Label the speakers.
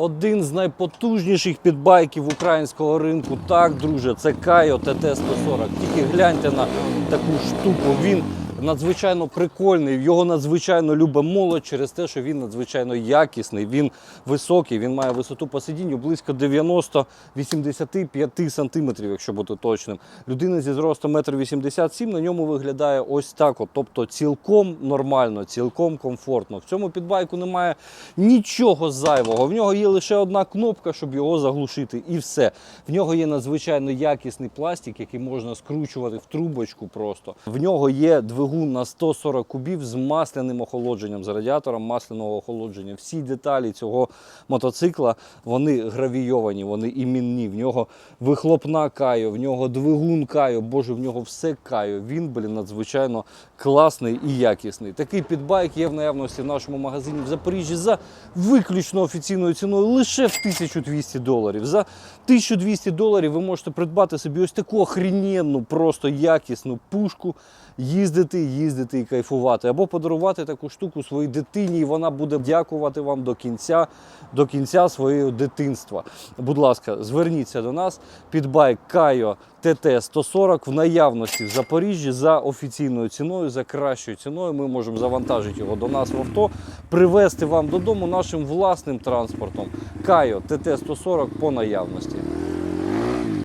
Speaker 1: Один з найпотужніших підбайків українського ринку. Так, друже, це Кайо ТТ-140. Тільки гляньте на таку штуку. Він надзвичайно прикольний. Його надзвичайно любить молодь через те, що він надзвичайно якісний. Він високий, він має висоту по сидінню близько 90-85 сантиметрів, якщо бути точним. Людина зі зростом 1,87 м на ньому виглядає ось так. От, тобто цілком нормально, цілком комфортно. В цьому підбайку немає нічого зайвого. В нього є лише одна кнопка, щоб його заглушити, і все. В нього є надзвичайно якісний пластик, який можна скручувати в трубочку просто. В нього є двигун на 140 кубів з масляним охолодженням, з радіатором масляного охолодження. Всі деталі цього мотоцикла вони гравійовані, вони імінні. В нього вихлопна кайо, в нього двигун кайо, боже, в нього все кайо. Він, блін, надзвичайно класний і якісний. Такий підбайк є в наявності в нашому магазині в Запоріжжі за виключно офіційною ціною лише в 1200 доларів. За 1200 доларів ви можете придбати собі ось таку охрененну, просто якісну пушку, їздити, їздити і кайфувати, або подарувати таку штуку своїй дитині, і вона буде дякувати вам до кінця, до кінця свого дитинства. Будь ласка, зверніться до нас. Підбайк Кайо ТТ 140 в наявності в Запоріжжі за офіційною ціною, за кращою ціною. Ми можемо завантажити його до нас в авто, привезти вам додому нашим власним транспортом. Кайо ТТ 140 по наявності.